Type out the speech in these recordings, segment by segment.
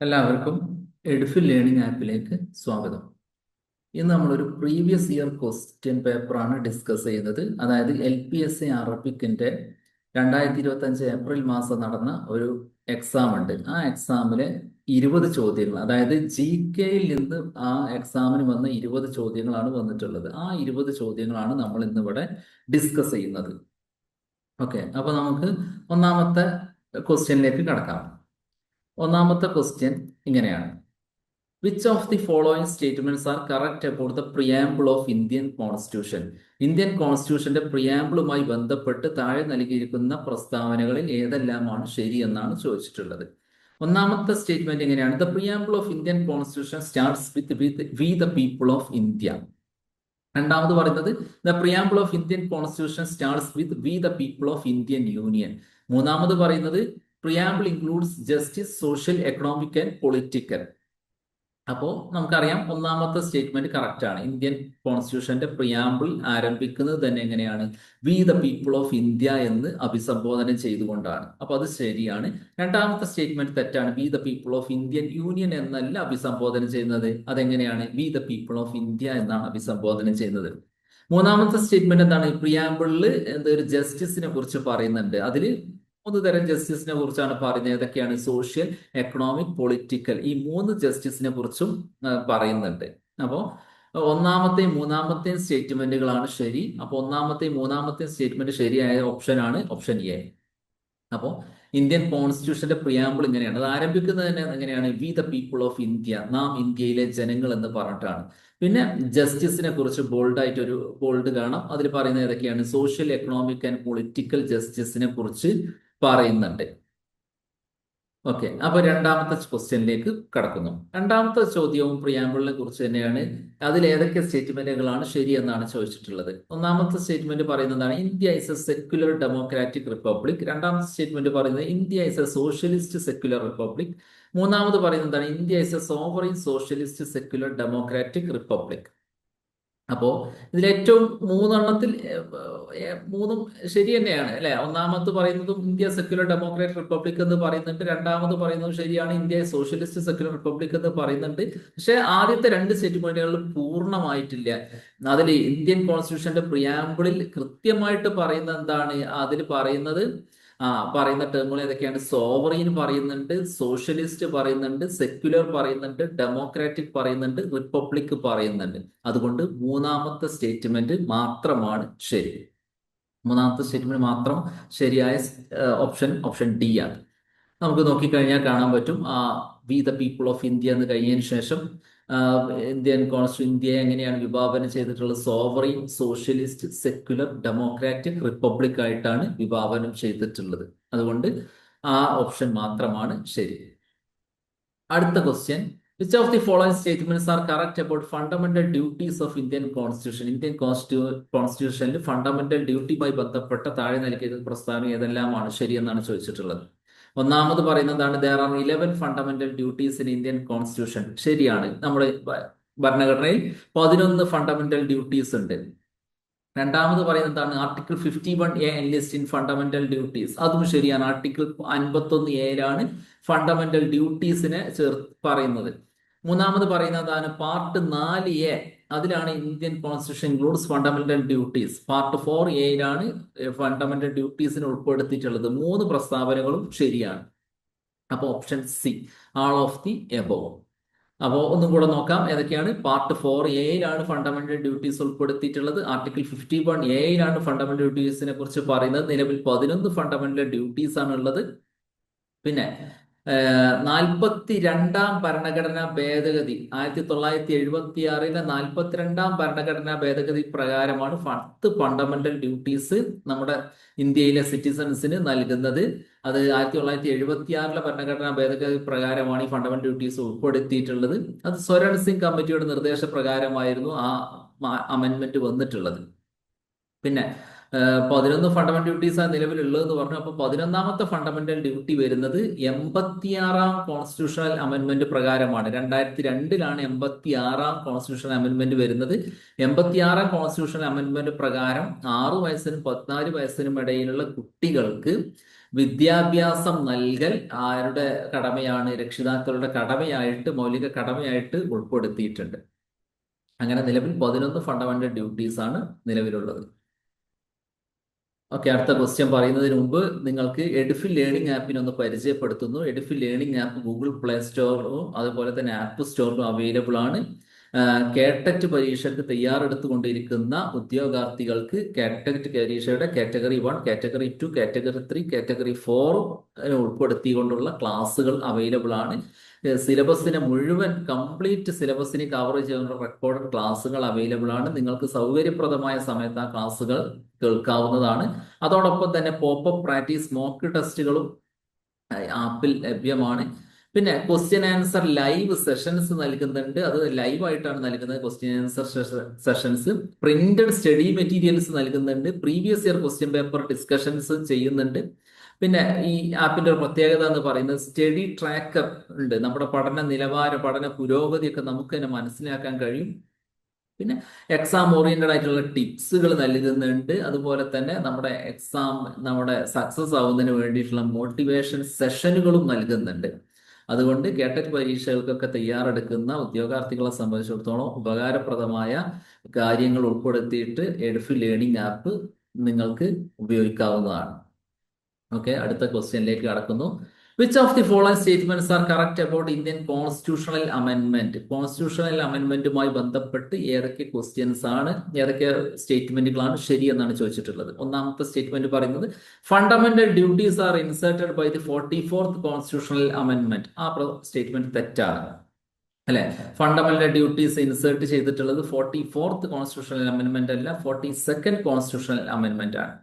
എല്ലാവർക്കും എഡ്ഫിൽ ലേണിംഗ് ആപ്പിലേക്ക് സ്വാഗതം. ഇന്ന് നമ്മൾ ഒരു പ്രീവിയസ് ഇയർ ക്വസ്റ്റ്യൻ പേപ്പറാണ് ഡിസ്കസ് ചെയ്യുന്നത്. അതായത് എൽ പി എസ് സി അറബിക്കിന്റെ രണ്ടായിരത്തി ഇരുപത്തി അഞ്ച് ഏപ്രിൽ മാസം നടന്ന ഒരു എക്സാം ഉണ്ട്. ആ എക്സാമിലെ ഇരുപത് ചോദ്യങ്ങൾ അതായത് ജി കെയിൽ നിന്ന് ആ എക്സാമിന് വന്ന ഇരുപത് ചോദ്യങ്ങളാണ് വന്നിട്ടുള്ളത്. ആ ഇരുപത് ചോദ്യങ്ങളാണ് നമ്മൾ ഇന്നിവിടെ ഡിസ്കസ് ചെയ്യുന്നത്. ഓക്കെ അപ്പൊ നമുക്ക് ഒന്നാമത്തെ ക്വസ്റ്റ്യനിലേക്ക് കടക്കാം. ഒന്നാമത്തെ ക്വസ്റ്റ്യൻ ഇങ്ങനെയാണ്. Which of the following statements are correct about the preamble of Indian constitution Indian കോൺസ്റ്റിറ്റ്യൂഷന്റെ പ്രിയാമ്പിളുമായി ബന്ധപ്പെട്ട് താഴെ നൽകിയിരിക്കുന്ന പ്രസ്താവനകളിൽ ഏതെല്ലാമാണ് ശരിയെന്നാണ് ചോദിച്ചിട്ടുള്ളത്. ഒന്നാമത്തെ സ്റ്റേറ്റ്മെന്റ് എങ്ങനെയാണ് the preamble of Indian constitution starts with with we the people of India രണ്ടാമത് പറയുന്നത് the preamble of Indian constitution starts with we the people of Indian union മൂന്നാമത് പറയുന്നത് preamble includes justice social economic and political അപ്പോൾ നമുക്കറിയാം ഒന്നാമത്തെ statement correct ആണ്. Indian കോൺസ്റ്റിറ്റ്യൂഷന്റെ preamble ആരംഭിക്കുന്നത് തന്നെ എങ്ങനെയാണ്? We the people of India എന്ന് അഭിസംബോധന ചെയ്തുകൊണ്ടാണ്. അപ്പൊ അത് ശരിയാണ്. രണ്ടാമത്തെ സ്റ്റേറ്റ്മെന്റ് തെറ്റാണ്. We the people of Indian union എന്നല്ല അഭിസംബോധന ചെയ്യുന്നത്. അതെങ്ങനെയാണ്? We the people of India എന്നാണ് അഭിസംബോധന ചെയ്യുന്നത്. മൂന്നാമത്തെ സ്റ്റേറ്റ്മെന്റ് എന്താണ്? പ്രിയാമ്പിളിൽ എന്താ ഒരു ജസ്റ്റിസിനെ കുറിച്ച് പറയുന്നുണ്ട്. അതിൽ മൂന്ന് തരം ജസ്റ്റിസിനെ കുറിച്ചാണ് പറയുന്നത് ഏതൊക്കെയാണ്? സോഷ്യൽ എക്കണോമിക് പൊളിറ്റിക്കൽ ഈ മൂന്ന് ജസ്റ്റിസിനെ കുറിച്ചും പറയുന്നുണ്ട്. അപ്പോ ഒന്നാമത്തെയും മൂന്നാമത്തെയും സ്റ്റേറ്റ്മെന്റുകളാണ് ശരി. അപ്പോൾ ഒന്നാമത്തെയും മൂന്നാമത്തെയും സ്റ്റേറ്റ്മെന്റ് ശരിയായ ഓപ്ഷനാണ് ഓപ്ഷൻ എ അപ്പോ ഇന്ത്യൻ കോൺസ്റ്റിറ്റ്യൂഷന്റെ പ്രിയാമ്പിൾ ഇങ്ങനെയാണ്. അത് ആരംഭിക്കുന്നത് തന്നെ എങ്ങനെയാണ്? We the people of India നാം ഇന്ത്യയിലെ ജനങ്ങൾ എന്ന് പറഞ്ഞിട്ടാണ്. പിന്നെ ജസ്റ്റിസിനെ കുറിച്ച് ബോൾഡ് ആയിട്ട് ഒരു ബോൾഡ് കാണാം. അതിൽ പറയുന്നത് ഏതൊക്കെയാണ്? സോഷ്യൽ എക്കണോമിക് ആൻഡ് പൊളിറ്റിക്കൽ ജസ്റ്റിസിനെ കുറിച്ച് പറയുന്നുണ്ട്. ഓക്കെ അപ്പൊ രണ്ടാമത്തെ ക്വസ്റ്റ്യനിലേക്ക് കടക്കുന്നു. രണ്ടാമത്തെ ചോദ്യവും പ്രിയാമ്പിളിനെ കുറിച്ച് തന്നെയാണ്. അതിൽ ഏതൊക്കെ സ്റ്റേറ്റ്മെന്റുകളാണ് ശരിയെന്നാണ് ചോദിച്ചിട്ടുള്ളത്. ഒന്നാമത്തെ സ്റ്റേറ്റ്മെന്റ് പറയുന്നതാണ് India is a secular democratic republic രണ്ടാമത്തെ സ്റ്റേറ്റ്മെന്റ് പറയുന്നത് India is a socialist secular republic മൂന്നാമത് പറയുന്നതാണ് India is a sovereign socialist secular democratic republic അപ്പോ ഇതിൽ ഏറ്റവും മൂന്നെണ്ണത്തിൽ മൂന്നും ശരി തന്നെയാണ് അല്ലെ? ഒന്നാമത് പറയുന്നതും ഇന്ത്യ സെക്യുലർ ഡെമോക്രാറ്റിക് റിപ്പബ്ലിക് എന്ന് പറയുന്നുണ്ട്. രണ്ടാമത് പറയുന്നതും ശരിയാണ് ഇന്ത്യ സോഷ്യലിസ്റ്റ് സെക്യുലർ റിപ്പബ്ലിക് എന്ന് പറയുന്നുണ്ട്. പക്ഷെ ആദ്യത്തെ രണ്ട് സ്റ്റേറ്റ്മെന്റുകളും പൂർണമായിട്ടില്ല. അതിൽ ഇന്ത്യൻ കോൺസ്റ്റിറ്റ്യൂഷന്റെ പ്രിയാമ്പിളിൽ കൃത്യമായിട്ട് പറയുന്ന എന്താണ്? അതിൽ പറയുന്നത് ആ പറയുന്ന ടേമുകൾ ഏതൊക്കെയാണ്? സോവറീൻ പറയുന്നുണ്ട് സോഷ്യലിസ്റ്റ് പറയുന്നുണ്ട് സെക്യുലർ പറയുന്നുണ്ട് ഡെമോക്രാറ്റിക് പറയുന്നുണ്ട് റിപ്പബ്ലിക് പറയുന്നുണ്ട്. അതുകൊണ്ട് മൂന്നാമത്തെ സ്റ്റേറ്റ്മെന്റ് മാത്രമാണ് ശരി. മൂന്നാമത്തെ സ്റ്റേറ്റ്മെന്റ് മാത്രം ശരിയായ ഓപ്ഷൻ ഓപ്ഷൻ ഡി ആണ്. നമുക്ക് നോക്കിക്കഴിഞ്ഞാൽ കാണാൻ പറ്റും ആ we the people of India എന്ന് കഴിഞ്ഞതിന് ശേഷം ഇന്ത്യൻ കോൺസ്റ്റിറ്റ്യൂ ഇന്ത്യയെ എങ്ങനെയാണ് വിഭാവനം ചെയ്തിട്ടുള്ളത്? Sovereign socialist secular democratic republic ആയിട്ടാണ് വിഭാവനം ചെയ്തിട്ടുള്ളത്. അതുകൊണ്ട് ആ ഓപ്ഷൻ മാത്രമാണ് ശരി. അടുത്ത question which of the following statements are correct about fundamental duties of Indian constitution Indian കോൺസ്റ്റിറ്റ്യൂഷനിൽ fundamental ഡ്യൂട്ടിയുമായി ബന്ധപ്പെട്ട താഴെ നൽകിയ പ്രസ്താവന ഏതെല്ലാമാണ്? ശരിയെന്നാണ് ചോദിച്ചിട്ടുള്ളത്. ഒന്നാമത് പറയുന്നതാണ് there are eleven fundamental duties in Indian constitution ശരിയാണ്. നമ്മുടെ ഭരണഘടനയിൽ പതിനൊന്ന് ഫണ്ടമെന്റൽ ഡ്യൂട്ടീസ് ഉണ്ട്. രണ്ടാമത് പറയുന്നതാണ് article fifty one A list in fundamental duties അതും ശരിയാണ്. ആർട്ടിക്കിൾ അൻപത്തൊന്ന് എയിലാണ് ഫണ്ടമെന്റൽ ഡ്യൂട്ടീസിനെ ചേർ പറയുന്നത്. മൂന്നാമത് പറയുന്നതാണ് പാർട്ട് നാല് എ അതിലാണ് Indian constitution includes fundamental duties part four എയിലാണ് fundamental ഡ്യൂട്ടീസിന് ഉൾപ്പെടുത്തിയിട്ടുള്ളത്. മൂന്ന് പ്രസ്താവനകളും ശരിയാണ്. അപ്പോൾ option C all of the above അപ്പോൾ ഒന്നും കൂടെ നോക്കാം ഏതൊക്കെയാണ്? പാർട്ട് ഫോർ എയിലാണ് ഫണ്ടമെന്റൽ ഡ്യൂട്ടീസ് ഉൾപ്പെടുത്തിയിട്ടുള്ളത്. ആർട്ടിക്കിൾ ഫിഫ്റ്റി വൺ എയിലാണ് ഫണ്ടമെന്റൽ ഡ്യൂട്ടീസിനെ കുറിച്ച് പറയുന്നത്. നിലവിൽ പതിനൊന്ന് ഫണ്ടമെന്റൽ ഡ്യൂട്ടീസ് ആണ് ഉള്ളത് പിന്നെ നാൽപ്പത്തി രണ്ടാം ഭരണഘടനാ ഭേദഗതി. ആയിരത്തി തൊള്ളായിരത്തി എഴുപത്തി ആറിലെ നാൽപ്പത്തിരണ്ടാം ഭരണഘടനാ ഭേദഗതി പ്രകാരമാണ് പത്ത് ഫണ്ടമെന്റൽ ഡ്യൂട്ടീസ് നമ്മുടെ ഇന്ത്യയിലെ സിറ്റിസൺസിന് നൽകുന്നത്. അത് ആയിരത്തി തൊള്ളായിരത്തി എഴുപത്തി ആറിലെ ഭരണഘടനാ ഭേദഗതി പ്രകാരമാണ് ഈ ഫണ്ടമെന്റൽ ഡ്യൂട്ടീസ് ഉൾപ്പെടുത്തിയിട്ടുള്ളത്. അത് സ്വരൺ സിംഗ് കമ്മിറ്റിയുടെ നിർദ്ദേശപ്രകാരമായിരുന്നു ആ അമെന്റ്മെന്റ് വന്നിട്ടുള്ളത്. പിന്നെ പതിനൊന്ന് ഫണ്ടമെന്റൽ ഡ്യൂട്ടീസ് ആണ് നിലവിലുള്ളത് എന്ന് പറഞ്ഞു. അപ്പൊ പതിനൊന്നാമത്തെ ഫണ്ടമെന്റൽ ഡ്യൂട്ടി വരുന്നത് എൺപത്തിയാറാം കോൺസ്റ്റിറ്റ്യൂഷണൽ അമെന്റ്മെന്റ് പ്രകാരമാണ്. രണ്ടായിരത്തി രണ്ടിലാണ് എൺപത്തി ആറാം കോൺസ്റ്റിറ്റ്യൂഷണൽ അമെന്റ്മെന്റ് വരുന്നത്. എൺപത്തിയാറാം കോൺസ്റ്റിറ്റ്യൂഷണൽ അമെന്റ്മെന്റ് പ്രകാരം ആറു വയസ്സിനും പതിനാല് വയസ്സിനും ഇടയിലുള്ള കുട്ടികൾക്ക് വിദ്യാഭ്യാസം നൽകൽ ആരുടെ കടമയാണ്? രക്ഷിതാക്കളുടെ കടമയായിട്ട് മൗലിക കടമയായിട്ട് ഉൾപ്പെടുത്തിയിട്ടുണ്ട്. അങ്ങനെ നിലവിൽ പതിനൊന്ന് ഫണ്ടമെന്റൽ ഡ്യൂട്ടീസ് ആണ് നിലവിലുള്ളത്. ഓക്കെ അടുത്ത ക്വസ്റ്റ്യൻ പറയുന്നതിന് മുമ്പ് നിങ്ങൾക്ക് എഡിഫിൽ ലേണിംഗ് ആപ്പിനെ ഒന്ന് പരിചയപ്പെടുത്തുന്നു. എഡിഫിൽ ലേണിംഗ് ആപ്പ് ഗൂഗിൾ പ്ലേ സ്റ്റോറിലും അതുപോലെ തന്നെ ആപ്പ് സ്റ്റോറിലും അവൈലബിൾ ആണ്. കേട്ടറ്റ് പരീക്ഷയ്ക്ക് തയ്യാറെടുത്തുകൊണ്ടിരിക്കുന്ന ഉദ്യോഗാർത്ഥികൾക്ക് കേട്ടറ്റ് പരീക്ഷയുടെ category one category two category three category four ഉൾപ്പെടുത്തിക്കൊണ്ടുള്ള ക്ലാസ്സുകൾ അവൈലബിൾ ആണ്. സിലബസിനെ മുഴുവൻ കംപ്ലീറ്റ് സിലബസിനെ കവർ ചെയ്യുന്ന റെക്കോർഡ് ക്ലാസ്സുകൾ അവൈലബിൾ ആണ്. നിങ്ങൾക്ക് സൗകര്യപ്രദമായ സമയത്ത് ആ ക്ലാസ്സുകൾ കേൾക്കാവുന്നതാണ്. അതോടൊപ്പം തന്നെ പോപ്പ് പ്രാക്ടീസ് മോക്ക് ടെസ്റ്റുകളും ആപ്പിൽ ലഭ്യമാണ്. പിന്നെ ക്വസ്റ്റ്യൻ ആൻസർ ലൈവ് സെഷൻസ് നൽകുന്നുണ്ട്. അത് ലൈവ് ആയിട്ടാണ് നൽകുന്നത് question answer sessions printed study materials നൽകുന്നുണ്ട്. Previous year question paper discussions ചെയ്യുന്നുണ്ട്. പിന്നെ ഈ ആപ്പിന്റെ ഒരു പ്രത്യേകത എന്ന് പറയുന്നത് സ്റ്റഡി ട്രാക്കർ ഉണ്ട്. നമ്മുടെ പഠന നിലവാര പഠന പുരോഗതിയൊക്കെ നമുക്ക് തന്നെ മനസ്സിലാക്കാൻ കഴിയും. പിന്നെ എക്സാം ഓറിയന്റഡ് ആയിട്ടുള്ള ടിപ്സുകൾ നൽകുന്നുണ്ട്. അതുപോലെ തന്നെ നമ്മുടെ എക്സാം നമ്മുടെ സക്സസ് ആവുന്നതിന് വേണ്ടിയിട്ടുള്ള മോട്ടിവേഷൻ സെഷനുകളും നൽകുന്നുണ്ട്. അതുകൊണ്ട് കേട്ടറ്റ് പരീക്ഷകൾക്കൊക്കെ തയ്യാറെടുക്കുന്ന ഉദ്യോഗാർത്ഥികളെ സംബന്ധിച്ചിടത്തോളം ഉപകാരപ്രദമായ കാര്യങ്ങൾ ഉൾപ്പെടുത്തിയിട്ട് എഡ്ഫി ലേണിംഗ് ആപ്പ് നിങ്ങൾക്ക് ഉപയോഗിക്കാവുന്നതാണ്. ഓക്കെ അടുത്ത ക്വസ്റ്റ്യനിലേക്ക് കടക്കുന്നു. Which of the follow statements are correct about Indian constitutional അമെൻമെന്റ് constitutional അമെൻമെന്റുമായി ബന്ധപ്പെട്ട് ഏതൊക്കെ ക്വസ്റ്റ്യൻസ് ആണ് ഏതൊക്കെ സ്റ്റേറ്റ്മെന്റുകളാണ് ശരിയെന്നാണ് ചോദിച്ചിട്ടുള്ളത്. ഒന്നാമത്തെ സ്റ്റേറ്റ്മെന്റ് പറയുന്നത് fundamental duties are inserted by the forty fourth constitutional അമെൻമെന്റ് ആ സ്റ്റേറ്റ്മെന്റ് തെറ്റാണ്. അല്ലെ? ഫണ്ടമെന്റൽ ഡ്യൂട്ടീസ് ഇൻസേർട്ട് ചെയ്തിട്ടുള്ളത് ഫോർട്ടി ഫോർത്ത് കോൺസ്റ്റിറ്റ്യൂഷണൽ അമെൻമെന്റ് അല്ല ഫോർട്ടി സെക്കൻഡ് കോൺസ്റ്റിറ്റ്യൂഷണൽ അമെൻമെന്റ് ആണ്.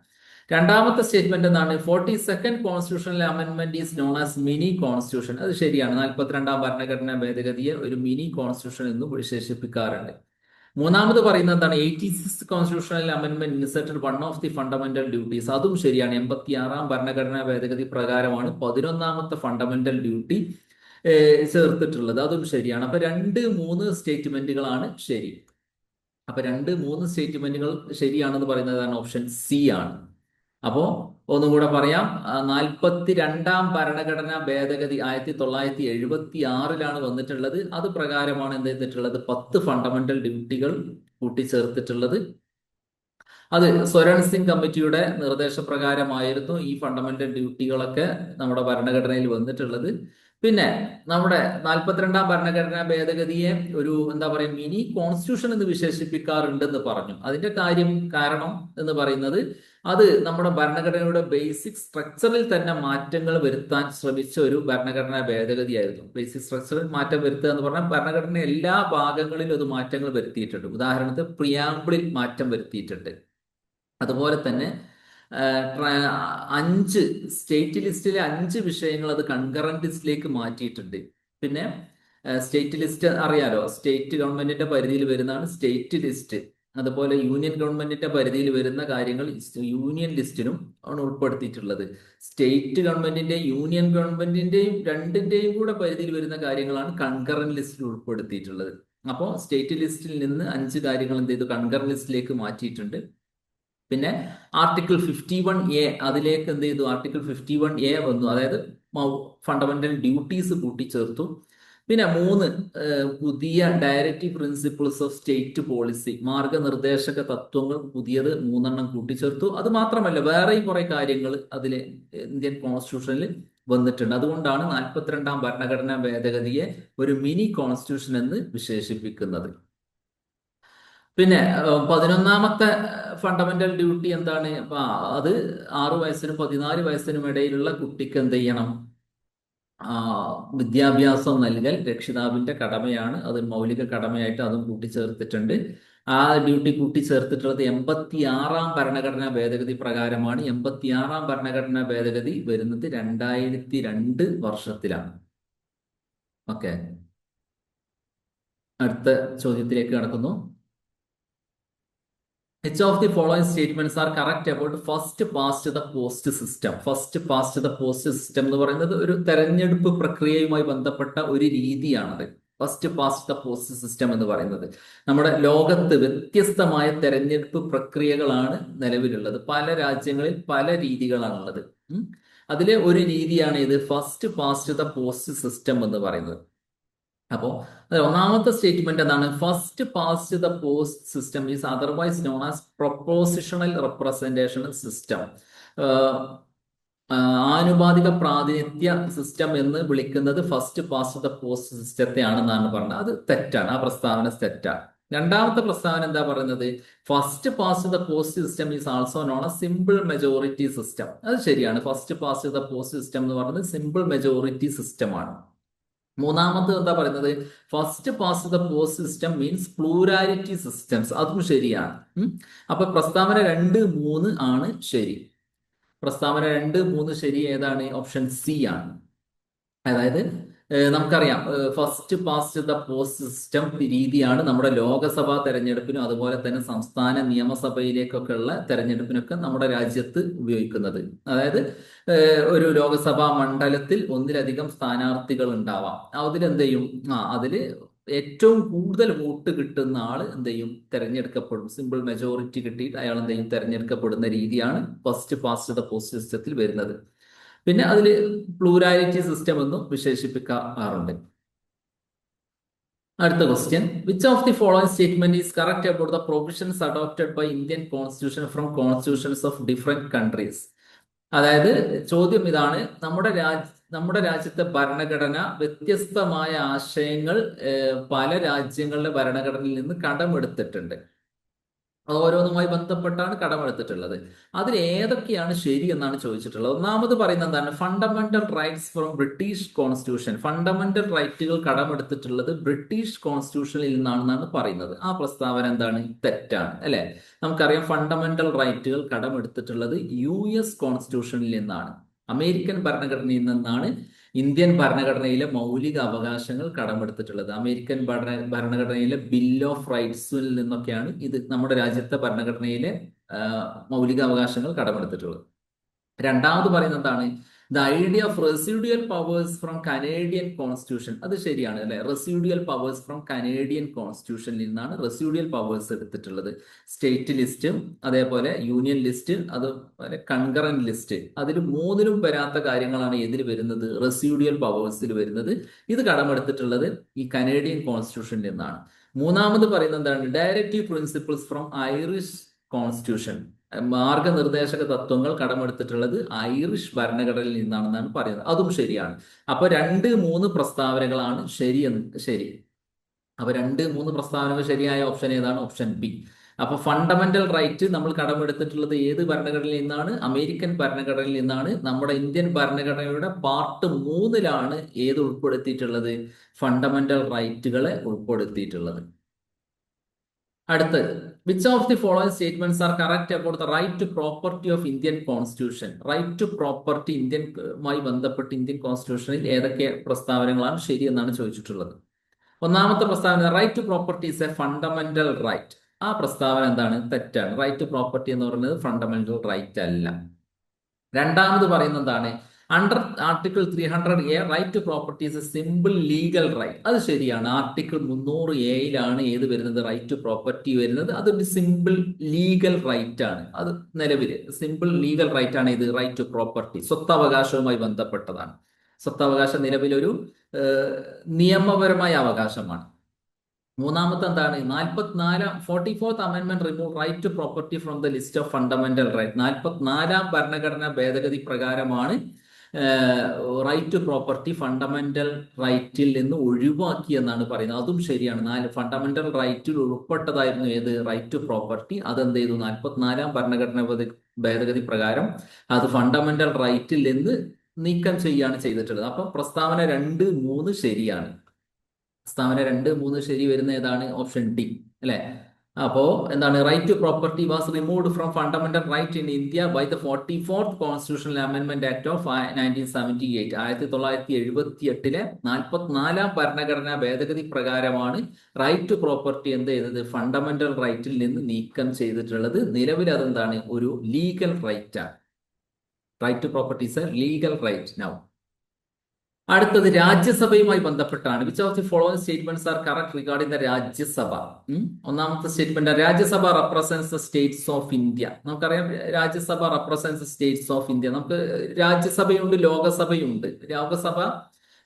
രണ്ടാമത്തെ സ്റ്റേറ്റ്മെന്റ് എന്താണ്? Forty second constitutional amendment is known as mini constitution അത് ശരിയാണ്. നാൽപ്പത്തിരണ്ടാം ഭരണഘടനാ ഭേദഗതിയെ ഒരു മിനി കോൺസ്റ്റിറ്റ്യൂഷൻ എന്നും വിശേഷിപ്പിക്കാറുണ്ട്. മൂന്നാമത് പറയുന്നത് എന്താണ്? Eighty six constitutional amendment inserted one of the fundamental duties അതും ശരിയാണ്. എൺപത്തി ആറാം ഭരണഘടനാ ഭേദഗതി പ്രകാരമാണ് പതിനൊന്നാമത്തെ ഫണ്ടമെന്റൽ ഡ്യൂട്ടി ചേർത്തിട്ടുള്ളത്. അതും ശരിയാണ്. അപ്പൊ രണ്ട് മൂന്ന് സ്റ്റേറ്റ്മെന്റുകളാണ് ശരി. അപ്പൊ രണ്ട് മൂന്ന് സ്റ്റേറ്റ്മെന്റുകൾ ശരിയാണെന്ന് പറയുന്നതാണ് ഓപ്ഷൻ സി ആണ്. അപ്പോ ഒന്നും കൂടെ പറയാം. നാൽപ്പത്തി രണ്ടാം ഭരണഘടനാ ഭേദഗതി ആയിരത്തി തൊള്ളായിരത്തി എഴുപത്തി ആറിലാണ് വന്നിട്ടുള്ളത്. അത് പ്രകാരമാണ് എന്ത് ചെയ്തിട്ടുള്ളത്? പത്ത് ഫണ്ടമെന്റൽ ഡ്യൂട്ടികൾ കൂട്ടിച്ചേർത്തിട്ടുള്ളത്. അത് സ്വരൺ സിംഗ് കമ്മിറ്റിയുടെ നിർദ്ദേശപ്രകാരമായിരുന്നു ഈ ഫണ്ടമെന്റൽ ഡ്യൂട്ടികളൊക്കെ നമ്മുടെ ഭരണഘടനയിൽ വന്നിട്ടുള്ളത്. പിന്നെ നമ്മുടെ നാൽപ്പത്തിരണ്ടാം ഭരണഘടനാ ഭേദഗതിയെ ഒരു എന്താ പറയുക മിനി കോൺസ്റ്റിറ്റ്യൂഷൻ എന്ന് വിശേഷിപ്പിക്കാറുണ്ടെന്ന് പറഞ്ഞു. അതിന്റെ കാര്യം കാരണം എന്ന് പറയുന്നത് അത് നമ്മുടെ ഭരണഘടനയുടെ ബേസിക് സ്ട്രക്ചറിൽ തന്നെ മാറ്റങ്ങൾ വരുത്താൻ ശ്രമിച്ച ഒരു ഭരണഘടനാ ഭേദഗതിയായിരുന്നു. ബേസിക് സ്ട്രക്ചറിൽ മാറ്റം വരുത്തുക എന്ന് പറഞ്ഞാൽ ഭരണഘടന എല്ലാ ഭാഗങ്ങളിലും അത് മാറ്റങ്ങൾ വരുത്തിയിട്ടുണ്ട്. ഉദാഹരണത്തിന് പ്രിയാമ്പിളിൽ മാറ്റം വരുത്തിയിട്ടുണ്ട്. അതുപോലെ തന്നെ അഞ്ച് സ്റ്റേറ്റ് ലിസ്റ്റിലെ അഞ്ച് വിഷയങ്ങൾ അത് കൺകറന്റ് ലിസ്റ്റിലേക്ക് മാറ്റിയിട്ടുണ്ട്. പിന്നെ സ്റ്റേറ്റ് ലിസ്റ്റ് അറിയാലോ? സ്റ്റേറ്റ് ഗവൺമെന്റിന്റെ പരിധിയിൽ വരുന്നതാണ് സ്റ്റേറ്റ് ലിസ്റ്റ്. അതുപോലെ യൂണിയൻ ഗവൺമെന്റിന്റെ പരിധിയിൽ വരുന്ന കാര്യങ്ങൾ യൂണിയൻ ലിസ്റ്റിനും ആണ് ഉൾപ്പെടുത്തിയിട്ടുള്ളത്. സ്റ്റേറ്റ് ഗവൺമെന്റിന്റെ യൂണിയൻ ഗവൺമെന്റിന്റെയും രണ്ടിന്റെയും കൂടെ പരിധിയിൽ വരുന്ന കാര്യങ്ങളാണ് കൺകറന്റ് ലിസ്റ്റിൽ ഉൾപ്പെടുത്തിയിട്ടുള്ളത്. അപ്പോൾ സ്റ്റേറ്റ് ലിസ്റ്റിൽ നിന്ന് അഞ്ച് കാര്യങ്ങൾ എന്ത് ചെയ്തു? കൺകറന്റ് ലിസ്റ്റിലേക്ക് മാറ്റിയിട്ടുണ്ട്. പിന്നെ ആർട്ടിക്കിൾ ഫിഫ്റ്റി വൺ എ അതിലേക്ക് എന്ത് ചെയ്തു? ആർട്ടിക്കിൾ ഫിഫ്റ്റി വൺ എ വന്നു. അതായത് ഫണ്ടമെന്റൽ ഡ്യൂട്ടീസ് കൂട്ടിച്ചേർത്തു. പിന്നെ മൂന്ന് പുതിയ directive principles of state policy മാർഗനിർദ്ദേശക തത്വങ്ങൾ പുതിയത് മൂന്നെണ്ണം കൂട്ടിച്ചേർത്തു. അത് മാത്രമല്ല വേറെയും കുറെ കാര്യങ്ങൾ അതിൽ ഇന്ത്യൻ കോൺസ്റ്റിറ്റ്യൂഷനിൽ വന്നിട്ടുണ്ട്. അതുകൊണ്ടാണ് നാൽപ്പത്തിരണ്ടാം ഭരണഘടനാ ഭേദഗതിയെ ഒരു മിനി കോൺസ്റ്റിറ്റ്യൂഷൻ എന്ന് വിശേഷിപ്പിക്കുന്നത്. പിന്നെ പതിനൊന്നാമത്തെ ഫണ്ടമെന്റൽ ഡ്യൂട്ടി എന്താണ്? അത് ആറു വയസ്സിനും പതിനാല് വയസ്സിനും ഇടയിലുള്ള കുട്ടിക്ക് എന്ത് ചെയ്യണം? വിദ്യാഭ്യാസം നൽകൽ രക്ഷിതാവിന്റെ കടമയാണ്. അത് മൗലിക കടമയായിട്ട് അതും കൂട്ടിച്ചേർത്തിട്ടുണ്ട്. ആ ഡ്യൂട്ടി കൂട്ടിച്ചേർത്തിട്ടുള്ളത് എൺപത്തി ആറാം ഭരണഘടനാ ഭേദഗതി പ്രകാരമാണ്. എൺപത്തി ആറാം ഭരണഘടനാ ഭേദഗതി വരുന്നത് രണ്ടായിരത്തി രണ്ട് വർഷത്തിലാണ്. ഓക്കെ. അടുത്ത ചോദ്യത്തിലേക്ക് കടക്കുന്നു. Which of the following statements are correct about first past the post system? First past the post system എന്ന് പറയുന്നത് ഒരു തെരഞ്ഞെടുപ്പ് പ്രക്രിയയുമായി ബന്ധപ്പെട്ട ഒരു രീതിയാണത്. First past the post system എന്ന് പറയുന്നത്. നമ്മുടെ ലോകത്ത് വ്യത്യസ്തമായ തെരഞ്ഞെടുപ്പ് പ്രക്രിയകളാണ് നിലവിലുള്ളത്. പല രാജ്യങ്ങളിൽ പല രീതികളാണുള്ളത്. അതിലെ ഒരു രീതിയാണ് ഇത് first past the post system എന്ന് പറയുന്നത്. അപ്പോൾ ഒന്നാമത്തെ സ്റ്റേറ്റ്മെന്റ് എന്താണ്? First past the post system is otherwise known as proportional representation system ആനുപാതിക പ്രാതിനിധ്യ സിസ്റ്റം എന്ന് വിളിക്കുന്നത് ഫസ്റ്റ് പാസ്റ്റ് ദ പോസ്റ്റ് സിസ്റ്റത്തെ ആണെന്നാണ് പറഞ്ഞത്. അത് തെറ്റാണ് ആ പ്രസ്താവന തെറ്റാണ്. രണ്ടാമത്തെ പ്രസ്താവന എന്താ പറയുന്നത്? First past the post system is also known a simple majority system അത് ശരിയാണ്. First past the post system എന്ന് പറയുന്നത് സിമ്പിൾ മെജോറിറ്റി സിസ്റ്റമാണ് മൂന്നാമത് എന്താ പറയുന്നത്? First pass the post system means plurality systems അതും ശരിയാണ്. അപ്പൊ പ്രസ്താവന രണ്ട് മൂന്ന് ആണ് ശരി. പ്രസ്താവന രണ്ട് മൂന്ന് ശരി ഏതാണ്? ഓപ്ഷൻ സി ആണ്. അതായത് നമുക്കറിയാം. First past the post system രീതിയാണ് നമ്മുടെ ലോകസഭാ തെരഞ്ഞെടുപ്പിനും അതുപോലെ തന്നെ സംസ്ഥാന നിയമസഭയിലേക്കൊക്കെ ഉള്ള തെരഞ്ഞെടുപ്പിനൊക്കെ നമ്മുടെ രാജ്യത്ത് ഉപയോഗിക്കുന്നത്. അതായത് ഒരു ലോകസഭാ മണ്ഡലത്തിൽ ഒന്നിലധികം സ്ഥാനാർത്ഥികൾ ഉണ്ടാവാം. അതിലെന്ത് ചെയ്യും ആ അതിൽ ഏറ്റവും കൂടുതൽ വോട്ട് കിട്ടുന്ന ആൾ എന്ത് ചെയ്യും തെരഞ്ഞെടുക്കപ്പെടും. സിമ്പിൾ മെജോറിറ്റി കിട്ടിയിട്ട് അയാൾ എന്ത് ചെയ്യും തെരഞ്ഞെടുക്കപ്പെടുന്ന രീതിയാണ് ഫസ്റ്റ് പാസ്റ്റ് ദ പോസ്റ്റ് സിസ്റ്റത്തിൽ വരുന്നത്. പിന്നെ അതിൽ പ്ലൂരാലിറ്റി സിസ്റ്റം എന്നും വിശേഷിപ്പിക്കാറുണ്ട്. അടുത്ത question which of the following statement is correct about the provisions adopted by Indian constitution from constitutions of different countries അതായത് ചോദ്യം ഇതാണ്. നമ്മുടെ രാജ്യ നമ്മുടെ രാജ്യത്തെ ഭരണഘടന വ്യത്യസ്തമായ ആശയങ്ങൾ പല രാജ്യങ്ങളുടെ ഭരണഘടനയിൽ നിന്ന് കടമെടുത്തിട്ടുണ്ട്. ഓരോന്നുമായി ബന്ധപ്പെട്ടാണ് കടമെടുത്തിട്ടുള്ളത്. അതിൽ ഏതൊക്കെയാണ് ശരി എന്നാണ് ചോദിച്ചിട്ടുള്ളത്. ഒന്നാമത് പറയുന്നത് എന്താണ്? Fundamental rights from British constitution fundamental റൈറ്റുകൾ കടമെടുത്തിട്ടുള്ളത് ബ്രിട്ടീഷ് കോൺസ്റ്റിറ്റ്യൂഷനിൽ നിന്നാണെന്നാണ് പറയുന്നത്. ആ പ്രസ്താവന എന്താണ്? തെറ്റാണ് അല്ലെ? നമുക്കറിയാം ഫണ്ടമെന്റൽ റൈറ്റുകൾ കടമെടുത്തിട്ടുള്ളത് യു എസ് കോൺസ്റ്റിറ്റ്യൂഷനിൽ നിന്നാണ്. അമേരിക്കൻ ഭരണഘടനയിൽ നിന്നാണ് ഇന്ത്യൻ ഭരണഘടനയിലെ മൗലിക അവകാശങ്ങൾ കടമെടുത്തിട്ടുള്ളത്. അമേരിക്കൻ ഭരണ ഭരണഘടനയിലെ ബിൽ ഓഫ് റൈറ്റ്സിൽ നിന്നൊക്കെയാണ് ഇത് നമ്മുടെ രാജ്യത്തെ ഭരണഘടനയിലെ മൗലിക അവകാശങ്ങൾ കടമെടുത്തിട്ടുള്ളത്. രണ്ടാമത് പറയുന്നത് എന്താണ്? The idea of residual powers from Canadian constitution അത് ശരിയാണ് അല്ലെ? റെസിഡ്യൂൽ പവേഴ്സ് ഫ്രം കനേഡിയൻ കോൺസ്റ്റിറ്റ്യൂഷനിൽ നിന്നാണ് റെസിഡ്യൂൽ പവേഴ്സ് എടുത്തിട്ടുള്ളത്. സ്റ്റേറ്റ് ലിസ്റ്റ് അതേപോലെ യൂണിയൻ ലിസ്റ്റ് അതുപോലെ കൺകറന്റ് ലിസ്റ്റ് അതിൽ മൂന്നിലും വരാത്ത കാര്യങ്ങളാണ് ഇതിൽ വരുന്നത് റെസിഡ്യൂൽ പവേഴ്സിൽ വരുന്നത്. ഇത് കടമെടുത്തിട്ടുള്ളത് ഈ കനേഡിയൻ കോൺസ്റ്റിറ്റ്യൂഷനിൽ നിന്നാണ്. മൂന്നാമത് പറയുന്നത് എന്താണ്? Directive principles from Irish constitution മാർഗനിർദ്ദേശക തത്വങ്ങൾ കടമെടുത്തിട്ടുള്ളത് ഐറിഷ് ഭരണഘടനയിൽ നിന്നാണെന്നാണ് പറയുന്നത്. അതും ശരിയാണ്. അപ്പൊ രണ്ട് മൂന്ന് പ്രസ്താവനകളാണ് ശരി എന്ന് ശരി. അപ്പൊ രണ്ട് മൂന്ന് പ്രസ്താവനകൾ ശരിയായ ഓപ്ഷൻ ഏതാണ്? Option B. അപ്പൊ ഫണ്ടമെന്റൽ റൈറ്റ് നമ്മൾ കടമെടുത്തിട്ടുള്ളത് ഏത് ഭരണഘടനയിൽ നിന്നാണ്? അമേരിക്കൻ ഭരണഘടനയിൽ നിന്നാണ്. നമ്മുടെ ഇന്ത്യൻ ഭരണഘടനയുടെ പാർട്ട് മൂന്നിലാണ് ഏത് ഉൾപ്പെടുത്തിയിട്ടുള്ളത്? ഫണ്ടമെന്റൽ റൈറ്റുകളെ ഉൾപ്പെടുത്തിയിട്ടുള്ളത്. അടുത്തത്. Which of the following statements are correct about the right to property of Indian constitution right to property ഇന്ത്യൻമായി ബന്ധപ്പെട്ട് ഇന്ത്യൻ കോൺസ്റ്റിറ്റ്യൂഷനിൽ ഏതൊക്കെ പ്രസ്താവനകളാണ് ശരിയെന്നാണ് ചോദിച്ചിട്ടുള്ളത്. ഒന്നാമത്തെ പ്രസ്താവന right to property is a fundamental right ആ പ്രസ്താവന എന്താണ്? തെറ്റാണ്. റൈറ്റ് ടു പ്രോപ്പർട്ടി എന്ന് പറയുന്നത് ഫണ്ടമെന്റൽ റൈറ്റ് അല്ല. രണ്ടാമത് പറയുന്നത് എന്താണ്? Under article three hundred A right to property is a simple legal right അത് ശരിയാണ്. ആർട്ടിക്കിൾ മുന്നൂറ് എയിലാണ് ഏത് വരുന്നത്? റൈറ്റ് ടു പ്രോപ്പർട്ടി വരുന്നത്. അതൊരു സിമ്പിൾ ലീഗൽ റൈറ്റ് ആണ്. അത് നിലവിൽ സിമ്പിൾ ലീഗൽ റൈറ്റ് ആണ് ഇത്. റൈറ്റ് ടു പ്രോപ്പർട്ടി സ്വത്തവകാശവുമായി ബന്ധപ്പെട്ടതാണ്. സ്വത്തവകാശം നിലവിലൊരു നിയമപരമായ അവകാശമാണ്. മൂന്നാമത്തെ എന്താണ്? നാൽപ്പത്തിനാലാം forty fourth amendment remove right to property from the list of fundamental right നാൽപ്പത്തിനാലാം ഭരണഘടനാ ഭേദഗതി പ്രകാരമാണ് റൈറ്റ് ടു പ്രോപ്പർട്ടി ഫണ്ടമെന്റൽ റൈറ്റിൽ നിന്ന് ഒഴിവാക്കി എന്നാണ് പറയുന്നത്. അതും ശരിയാണ്. നാല് ഫണ്ടമെന്റൽ റൈറ്റിൽ ഉൾപ്പെട്ടതായിരുന്നു ഏത്? റൈറ്റ് ടു പ്രോപ്പർട്ടി അതെന്ത് ചെയ്തു? നാൽപ്പത്തിനാലാം ഭരണഘടനാ ഭേദഗതി പ്രകാരം അത് ഫണ്ടമെന്റൽ റൈറ്റിൽ നിന്ന് നീക്കം ചെയ്യുകയാണ് ചെയ്തിട്ടുള്ളത്. അപ്പൊ പ്രസ്താവന രണ്ട് മൂന്ന് ശരിയാണ്. പ്രസ്താവന രണ്ട് മൂന്ന് ശരി വരുന്ന ഏതാണ്? ഓപ്ഷൻ ഡി അല്ലെ? അപ്പോ എന്താണ് right to property was removed from fundamental right in India by the forty fourth constitutional amendment act of nineteen seventy eight ആയിരത്തി തൊള്ളായിരത്തി എഴുപത്തി എട്ടിലെ നാൽപ്പത്തിനാലാം ഭരണഘടനാ ഭേദഗതി പ്രകാരമാണ് റൈറ്റ് ടു പ്രോപ്പർട്ടി എന്ത് ചെയ്തത്? ഫണ്ടമെന്റൽ റൈറ്റിൽ നിന്ന് നീക്കം ചെയ്തിട്ടുള്ളത്. നിലവിൽ അതെന്താണ്? ഒരു ലീഗൽ റൈറ്റ് ആണ്. Right to property is a legal right now അടുത്തത് രാജ്യസഭയുമായി ബന്ധപ്പെട്ടാണ്. Which of the following statements are correct regarding the Rajya Sabha? ഒന്നാമത്തെ statement Rajya Sabha represents the states of India നമുക്കറിയാം Rajya Sabha represents states of India നമുക്ക് രാജ്യസഭയുണ്ട് ലോകസഭയുണ്ട്. ലോകസഭ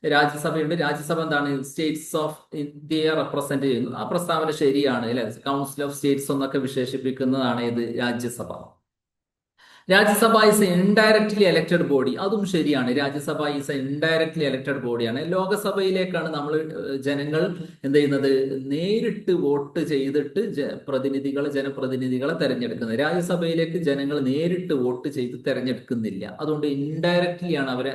രാജ്യസഭയുണ്ട്. രാജ്യസഭ എന്താണ്? States of ഇന്ത്യയെ represent ചെയ്യുന്നത്. ആ പ്രസ്താവന ശരിയാണ് അല്ലെ? കൗൺസിൽ ഓഫ് സ്റ്റേറ്റ്സ് എന്നൊക്കെ വിശേഷിപ്പിക്കുന്നതാണ് ഇത് Rajya Sabha. Rajya Sabha is indirectly elected body അതും ശരിയാണ്. രാജ്യസഭ ഇസ് ഇൻഡയറക്ട്ലി എലക്റ്റഡ് ബോഡിയാണ് ലോകസഭയിലേക്കാണ് നമ്മൾ ജനങ്ങൾ എന്ത് ചെയ്യുന്നത്? നേരിട്ട് വോട്ട് ചെയ്തിട്ട് പ്രതിനിധികളെ ജനപ്രതിനിധികളെ തെരഞ്ഞെടുക്കുന്നത്. രാജ്യസഭയിലേക്ക് ജനങ്ങൾ നേരിട്ട് വോട്ട് ചെയ്ത് തെരഞ്ഞെടുക്കുന്നില്ല. അതുകൊണ്ട് ഇൻഡയറക്ട്ലി ആണ് അവരെ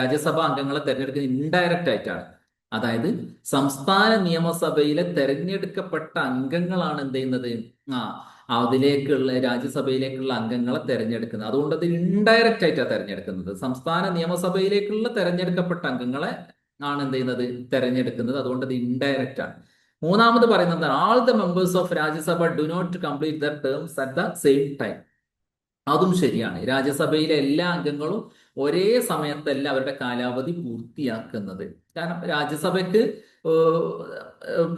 രാജ്യസഭാ അംഗങ്ങളെ തെരഞ്ഞെടുക്കുന്നത് ഇൻഡയറക്റ്റ് ആയിട്ടാണ്. അതായത് സംസ്ഥാന നിയമസഭയിലെ തെരഞ്ഞെടുക്കപ്പെട്ട അംഗങ്ങളാണ് എന്ത് ചെയ്യുന്നത്? ആ അതിലേക്കുള്ള രാജ്യസഭയിലേക്കുള്ള അംഗങ്ങളെ തെരഞ്ഞെടുക്കുന്നത്. അതുകൊണ്ട് അത് ഇൻഡയറക്റ്റ് ആയിട്ടാണ് തെരഞ്ഞെടുക്കുന്നത്. സംസ്ഥാന നിയമസഭയിലേക്കുള്ള തെരഞ്ഞെടുക്കപ്പെട്ട അംഗങ്ങളെ ആണ് എന്ത് ചെയ്യുന്നത്? തെരഞ്ഞെടുക്കുന്നത്. അതുകൊണ്ട് അത് ഇൻഡയറക്റ്റ് ആണ്. മൂന്നാമത് പറയുന്നത് all the members of Rajya Sabha do not complete the terms at the same time അതും ശരിയാണ്. രാജ്യസഭയിലെ എല്ലാ അംഗങ്ങളും ഒരേ സമയത്തല്ല അവരുടെ കാലാവധി പൂർത്തിയാക്കുന്നത്. കാരണം രാജ്യസഭയ്ക്ക്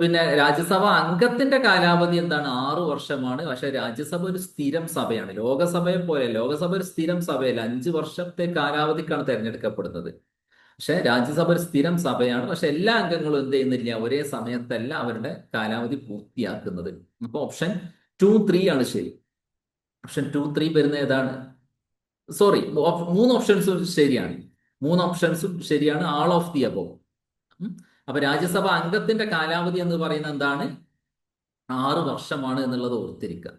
പിന്നെ രാജ്യസഭ അംഗത്തിന്റെ കാലാവധി എന്താണ്? ആറു വർഷമാണ്. പക്ഷെ രാജ്യസഭ ഒരു സ്ഥിരം സഭയാണ്. ലോകസഭയെ പോലെ ലോകസഭ ഒരു സ്ഥിരം സഭയല്ല. അഞ്ച് വർഷത്തെ കാലാവധിക്കാണ് തെരഞ്ഞെടുക്കപ്പെടുന്നത്. പക്ഷെ രാജ്യസഭ ഒരു സ്ഥിരം സഭയാണ്. പക്ഷെ എല്ലാ അംഗങ്ങളും എന്ത് ചെയ്യുന്നില്ല ഒരേ സമയത്തല്ല അവരുടെ കാലാവധി പൂർത്തിയാക്കുന്നത്. അപ്പൊ ഓപ്ഷൻ ടു ത്രീ ആണ് ശരി. ഓപ്ഷൻ ടു ത്രീ വരുന്ന ഏതാണ്? സോറി മൂന്ന് ഓപ്ഷൻസും ശരിയാണ്. മൂന്ന് ഓപ്ഷൻസും ശരിയാണ്. All of the above. അപ്പൊ രാജ്യസഭ അംഗത്തിന്റെ കാലാവധി എന്ന് പറയുന്നത് എന്താണ്? ആറ് വർഷമാണ് എന്നുള്ളത് ഓർത്തിരിക്കുക.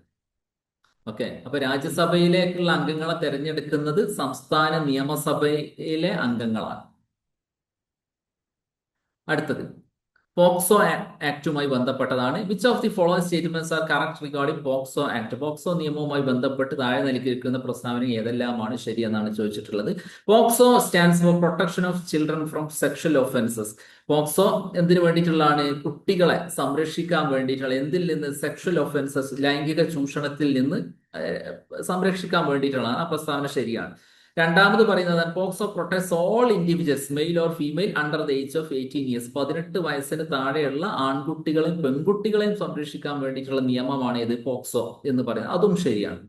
ഓക്കെ. അപ്പൊ രാജ്യസഭയിലേക്കുള്ള അംഗങ്ങളെ തെരഞ്ഞെടുക്കുന്നത് സംസ്ഥാന നിയമസഭയിലെ അംഗങ്ങളാണ്. അടുത്തത്. പോക്സോ ആക്ടുമായി ബന്ധപ്പെട്ടതാണ്. Which of the following statements are correct regarding POCSO act? POCSO നിയമവുമായി ബന്ധപ്പെട്ട് താഴെ നൽകിയിരിക്കുന്ന പ്രസ്താവന ഏതെല്ലാമാണ് ശരിയെന്നാണ് ചോദിച്ചിട്ടുള്ളത്. POCSO stands for protection of children from sexual offences POCSO എന്തിനു വേണ്ടിയിട്ടുള്ളതാണ്? കുട്ടികളെ സംരക്ഷിക്കാൻ വേണ്ടിയിട്ടുള്ള എന്തിൽ നിന്ന്? സെക്ഷൽ ഒഫൻസസ് ലൈംഗിക ചൂഷണത്തിൽ നിന്ന് സംരക്ഷിക്കാൻ വേണ്ടിയിട്ടുള്ളതാണ്. ആ പ്രസ്താവന ശരിയാണ്. രണ്ടാമത് പറയുന്നത് POCSO protects all individuals male or female under the age of eighteen years പതിനെട്ട് വയസ്സിന് താഴെയുള്ള ആൺകുട്ടികളെയും പെൺകുട്ടികളെയും സംരക്ഷിക്കാൻ വേണ്ടിയിട്ടുള്ള നിയമമാണ് ഇത് പോക്സോ എന്ന് പറയുന്നത്. അതും ശരിയാണ്.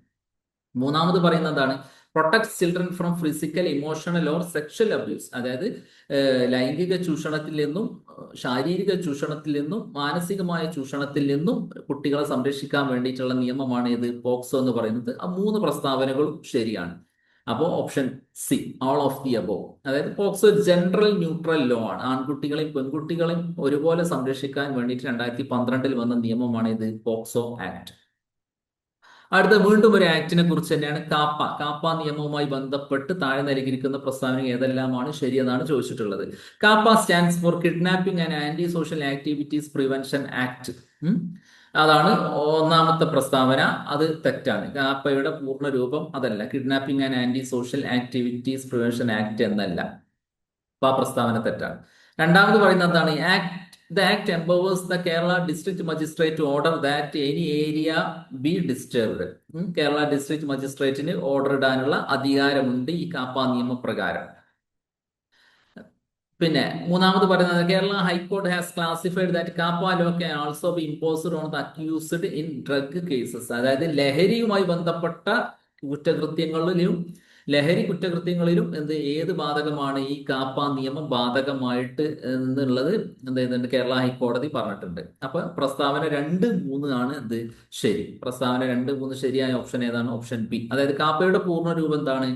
മൂന്നാമത് പറയുന്നത് എന്താണ്? Protect children from physical emotional or sexual abuse അതായത് ലൈംഗിക ചൂഷണത്തിൽ നിന്നും ശാരീരിക ചൂഷണത്തിൽ നിന്നും മാനസികമായ ചൂഷണത്തിൽ നിന്നും കുട്ടികളെ സംരക്ഷിക്കാൻ വേണ്ടിയിട്ടുള്ള നിയമമാണ് ഇത് പോക്സോ എന്ന് പറയുന്നത്. ആ മൂന്ന് പ്രസ്താവനകളും ശരിയാണ്. അപ്പോൾ option C all of the above അതായത് പോക്സോ ജനറൽ ന്യൂട്രൽ ലോ ആണ്. ആൺകുട്ടികളെയും പെൺകുട്ടികളെയും ഒരുപോലെ സംരക്ഷിക്കാൻ വേണ്ടിയിട്ട് രണ്ടായിരത്തി പന്ത്രണ്ടിൽ വന്ന നിയമമാണ് ഇത് പോക്സോ ആക്ട് അടുത്ത വീണ്ടും ഒരു ആക്ടിനെ കുറിച്ച് തന്നെയാണ് കാപ്പ. കാപ്പ നിയമവുമായി ബന്ധപ്പെട്ട് താഴെ നൽകിയിരിക്കുന്ന പ്രസ്താവന ഏതെല്ലാമാണ്? ശരിയെന്നാണ് ചോദിച്ചിട്ടുള്ളത്. KAAPA stands for kidnapping and anti social activities prevention act അതാണ് ഒന്നാമത്തെ പ്രസ്താവന. അത് തെറ്റാണ്. കാപ്പയുടെ പൂർണ രൂപം അതല്ല. Kidnapping and anti social activities prevention act എന്നല്ല. അപ്പൊ ആ പ്രസ്താവന തെറ്റാണ്. രണ്ടാമത് പറയുന്നത് എന്താണ്? The act empowers the Kerala district magistrate order that any area be disturbed Kerala district മജിസ്ട്രേറ്റിന് order ഇടാനുള്ള അധികാരമുണ്ട് ഈ കാപ്പ നിയമപ്രകാരം. പിന്നെ മൂന്നാമത് പറയുന്നത് Kerala high court has classified that KAAPA law can also be imposed on the accused in drug cases അതായത് ലഹരിയുമായി ബന്ധപ്പെട്ട കുറ്റകൃത്യങ്ങളിലും ലഹരി കുറ്റകൃത്യങ്ങളിലും എന്ത് ഏത് ബാധകമാണ് ഈ കാപ്പ നിയമം ബാധകമായിട്ട് എന്നുള്ളത് എന്ത് ചെയ്യുന്നുണ്ട് കേരള ഹൈക്കോടതി പറഞ്ഞിട്ടുണ്ട്. അപ്പൊ പ്രസ്താവന രണ്ട് മൂന്ന് ആണ് എന്ത് ശരി. പ്രസ്താവന രണ്ട് മൂന്ന് ശരിയായ ഓപ്ഷൻ ഏതാണ്? Option B. അതായത് കാപ്പയുടെ പൂർണ രൂപം എന്താണ്?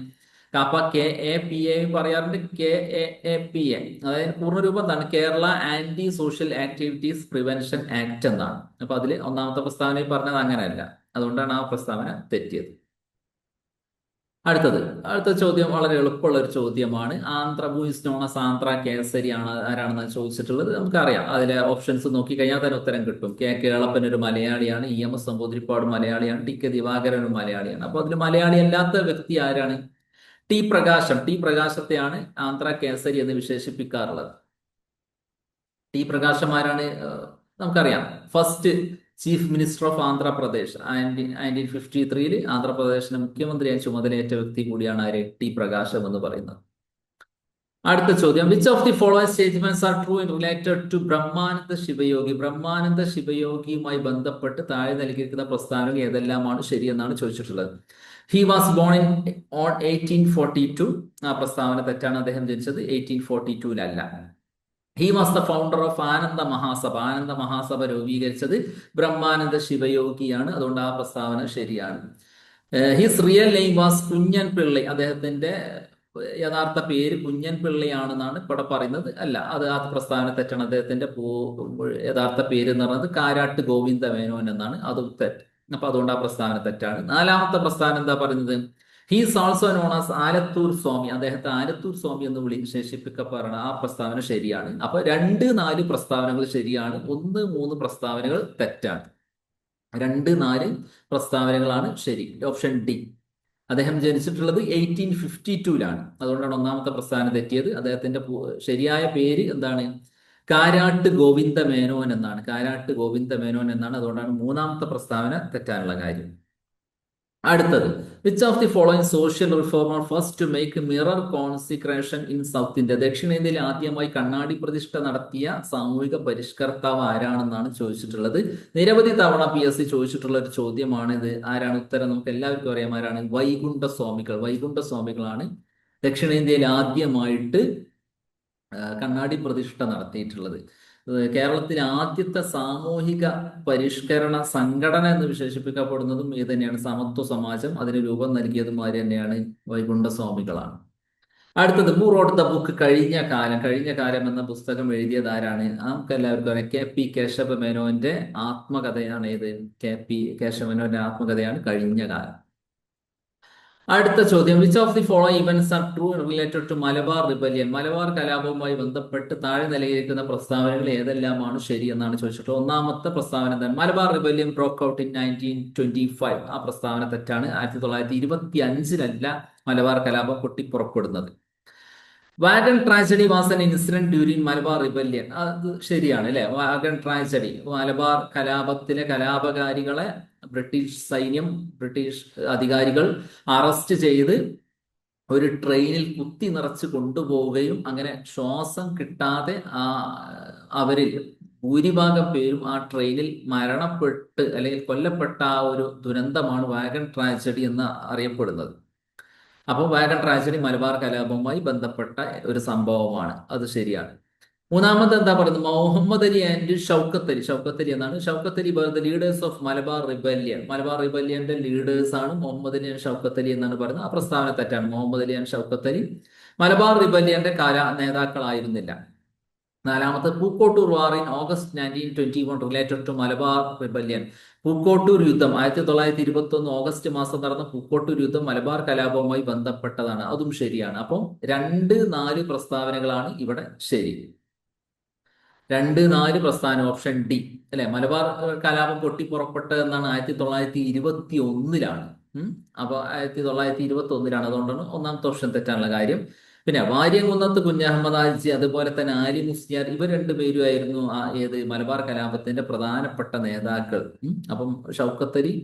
KAAPA K A P A പറയാറുണ്ട്. K A A P A. അതായത് പൂർണരൂപം എന്താണ് Kerala anti social activities prevention act എന്നാണ്. അപ്പൊ അതിൽ ഒന്നാമത്തെ പ്രസ്താവനയിൽ പറഞ്ഞത് അങ്ങനെയല്ല. അതുകൊണ്ടാണ് ആ പ്രസ്താവന തെറ്റിയത്. അടുത്തത്. അടുത്ത ചോദ്യം വളരെ എളുപ്പമുള്ള ഒരു ചോദ്യമാണ്. ആന്ധ്ര ബൂയിസ് നോണസ് ആന്ധ്ര കേസരി ആണ് ആരാണെന്ന് ചോദിച്ചിട്ടുള്ളത്. നമുക്കറിയാം. അതിലെ ഓപ്ഷൻസ് നോക്കി കഴിഞ്ഞാൽ തന്നെ ഉത്തരം കിട്ടും. കെ കേളപ്പൻ ഒരു മലയാളിയാണ് ഇ എം എസ് നമ്പൂതിരിപ്പാട് മലയാളിയാണ് ടി കെ ദിവാകരൻ ഒരു മലയാളിയാണ്. അപ്പൊ അതിൽ മലയാളി അല്ലാത്ത വ്യക്തി ആരാണ്? ടി പ്രകാശം ടി പ്രകാശത്തെയാണ് ആന്ധ്ര കേസരി എന്ന് വിശേഷിപ്പിക്കാറുള്ളത്. ടി പ്രകാശം ആരാണ്? നമുക്കറിയാം. First chief minister of Andhra Pradesh. Nineteen fifty ത്രീയിൽ ആന്ധ്രാപ്രദേശിന് മുഖ്യമന്ത്രിയായി ചുമതലയേറ്റ വ്യക്തി കൂടിയാണ് ആര്? ടി പ്രകാശം എന്ന് പറയുന്നത്. അടുത്ത ചോദ്യം. Which of the following statements are true in related to Brahmananda Sivayogi Brahmananda ശിവയോഗിയുമായി ബന്ധപ്പെട്ട് താഴെ നൽകിയിരിക്കുന്ന പ്രസ്താവനകൾ ഏതെല്ലാമാണ്? ശരിയെന്നാണ് ചോദിച്ചിട്ടുള്ളത്. He was born in on eighteen forty two ആ പ്രസ്താവന തെറ്റാണ്. അദ്ദേഹം ജനിച്ചത് eighteen forty ടുവിലല്ല he was the founder of Ananda Mahasabha. Ananda Mahasabha രൂപീകരിച്ചത് ബ്രഹ്മാനന്ദ ശിവയോഗിയാണ്. അതുകൊണ്ട് ആ പ്രസ്താവന ശരിയാണ്. His real name was Kunjan Pilli അദ്ദേഹത്തിന്റെ യഥാർത്ഥ പേര് കുഞ്ഞൻ പിള്ളയാണെന്നാണ് ഇവിടെ പറയുന്നത്. അല്ല അത് ആ പ്രസ്താവന തെറ്റാണ്. അദ്ദേഹത്തിന്റെ യഥാർത്ഥ പേര് എന്ന് പറയുന്നത് കാരാട്ട് ഗോവിന്ദ മേനോൻ എന്നാണ്. അതും തെറ്റ്. അപ്പൊ അതുകൊണ്ട് ആ പ്രസ്താവന തെറ്റാണ്. നാലാമത്തെ പ്രസ്താവന എന്താ പറയുന്നത് he's also known as Alathur Swami. അദ്ദേഹത്തെ ആലത്തൂർ സ്വാമി എന്ന് വിളി വിശേഷിപ്പിക്കപ്പെടുന്ന ആ പ്രസ്താവന ശരിയാണ്. അപ്പൊ രണ്ട് നാല് പ്രസ്താവനകൾ ശരിയാണ്. ഒന്ന് മൂന്ന് പ്രസ്താവനകൾ തെറ്റാണ്. രണ്ട് നാല് പ്രസ്താവനകളാണ് ശരി. Option D. അദ്ദേഹം ജനിച്ചിട്ടുള്ളത് എയ്റ്റീൻ ഫിഫ്റ്റി ടൂലാണ് അതുകൊണ്ടാണ് ഒന്നാമത്തെ പ്രസ്ഥാനം തെറ്റിയത്. അദ്ദേഹത്തിന്റെ ശരിയായ പേര് എന്താണ്? കാരാട്ട് ഗോവിന്ദ മേനോൻ എന്നാണ്. കാരാട്ട് ഗോവിന്ദ മേനോൻ എന്നാണ്. അതുകൊണ്ടാണ് മൂന്നാമത്തെ പ്രസ്താവന തെറ്റാനുള്ള കാര്യം. അടുത്തത് which of the following social reformer first to make mirror consecration in south India ദക്ഷിണേന്ത്യയിൽ ആദ്യമായി കണ്ണാടി പ്രതിഷ്ഠ നടത്തിയ സാമൂഹിക പരിഷ്കർത്താവ് ആരാണെന്നാണ് ചോദിച്ചിട്ടുള്ളത്. നിരവധി തവണ പി എസ് സി ചോദിച്ചിട്ടുള്ള ഒരു ചോദ്യമാണ് ഇത് ആരാണ് ഉത്തരം? നമുക്ക് എല്ലാവർക്കും അറിയാം ആരാണ്. വൈകുണ്ഠ സ്വാമികൾ വൈകുണ്ഠ സ്വാമികളാണ് ദക്ഷിണേന്ത്യയിൽ ആദ്യമായിട്ട് കണ്ണാടി പ്രതിഷ്ഠ നടത്തിയിട്ടുള്ളത്. കേരളത്തിലെ ആദ്യത്തെ സാമൂഹിക പരിഷ്കരണ സംഘടന എന്ന് വിശേഷിപ്പിക്കപ്പെടുന്നതും ഇത് തന്നെയാണ്. സമത്വ സമാജം അതിന് രൂപം നൽകിയതും ആര് തന്നെയാണ് വൈകുണ്ഠ സ്വാമികളാണ് അടുത്തത് റോഡ് ദ ബുക്ക് കഴിഞ്ഞ കാലം കഴിഞ്ഞ കാലം എന്ന പുസ്തകം എഴുതിയത് ആരാണ്? നമുക്ക് എല്ലാവർക്കും അറിയാം. കെ പി കേശവ മേനോന്റെ ആത്മകഥയാണ് ഏത് കെ പി കേശവ മേനോന്റെ ആത്മകഥയാണ് കഴിഞ്ഞ കാലം. അടുത്ത ചോദ്യം. Which of the follow events are true related to Malabar rebellion Malabar കലാപവുമായി ബന്ധപ്പെട്ട് താഴെ നൽകിയിരിക്കുന്ന പ്രസ്താവനകൾ ഏതെല്ലാമാണ് ശരി എന്നാണ് ചോദിച്ചിട്ട് ഒന്നാമത്തെ പ്രസ്താവന എന്താണ്? Malabar rebellion broke out in nineteen twenty five ആ പ്രസ്താവന തെറ്റാണ്. ആയിരത്തി തൊള്ളായിരത്തി ഇരുപത്തി അഞ്ചിലല്ല മലബാർ കലാപം പൊട്ടിപ്പുറപ്പെടുന്നത്. Wagon tragedy was an incident during Malabar rebellion അത് ശരിയാണ് അല്ലെ? വാഗൺ ട്രാജഡി മലബാർ കലാപത്തിലെ കലാപകാരികളെ ബ്രിട്ടീഷ് സൈന്യം ബ്രിട്ടീഷ് അധികാരികൾ അറസ്റ്റ് ചെയ്ത് ഒരു ട്രെയിനിൽ കുത്തി നിറച്ച് കൊണ്ടുപോവുകയും അങ്ങനെ ശ്വാസം കിട്ടാതെ ആ അവരിൽ ഭൂരിഭാഗം പേരും ആ ട്രെയിനിൽ മരണപ്പെട്ട് അല്ലെങ്കിൽ കൊല്ലപ്പെട്ട ആ ഒരു ദുരന്തമാണ് വാഗൺ ട്രാജഡി എന്ന് അറിയപ്പെടുന്നത്. അപ്പോൾ വാഗൺ ട്രാജഡി മലബാർ കലാപവുമായി ബന്ധപ്പെട്ട ഒരു സംഭവമാണ്. അത് ശരിയാണ്. മൂന്നാമത് എന്താ പറയുന്നത്? മുഹമ്മദ് അലി ആൻഡ് ഷൗക്കത്ത് അലി. ഷൗക്കത്ത് എന്നാണ്. Shaukat the leaders of Malabar rebellion Malabar റിബല്യന്റെ leaders ആണ് മുഹമ്മദ് അലി ആൻഡ് ഷൗക്കത്ത് അലി എന്നാണ് പറയുന്നത്. ആ പ്രസ്താവന തെറ്റാണ് മുഹമ്മദ് അലി ആൻഡ് ഷൗക്കത്ത് അലി. മലബാർ റിബല്യന്റെ കാല നേതാക്കളായിരുന്നില്ല. നാലാമത്തെ Pookkottur war in August nineteen twenty one related to Malabar rebellion Pookkottur യുദ്ധം ആയിരത്തി തൊള്ളായിരത്തി ഇരുപത്തി ഒന്ന് ഓഗസ്റ്റ് മാസം നടന്ന പൂക്കോട്ടൂർ യുദ്ധം മലബാർ കലാപവുമായി ബന്ധപ്പെട്ടതാണ്. അതും ശരിയാണ്. അപ്പം രണ്ട് നാല് പ്രസ്താവനകളാണ് ഇവിടെ ശരി. രണ്ട് നാല് പ്രസ്ഥാനം ഓപ്ഷൻ ഡി. അല്ലെ? മലബാർ കലാപം പൊട്ടിപ്പുറപ്പെട്ടത് എന്നാണ് ആയിരത്തി തൊള്ളായിരത്തി ഇരുപത്തി ഒന്നിലാണ് അപ്പൊ ആയിരത്തി തൊള്ളായിരത്തി ഇരുപത്തി ഒന്നിലാണ് അതുകൊണ്ടാണ് ഒന്നാമത്തെ ഓപ്ഷൻ തെറ്റാനുള്ള കാര്യം. പിന്നെ വാര്യംകുന്നത്ത് കുഞ്ഞഹമ്മദ് ആജി അതുപോലെ തന്നെ ആലി മുസ്ലിയാർ ഇവർ രണ്ടുപേരുമായിരുന്നു ആ ഏത് മലബാർ കലാപത്തിന്റെ പ്രധാനപ്പെട്ട നേതാക്കൾ. അപ്പം ഷൗക്കത്തലി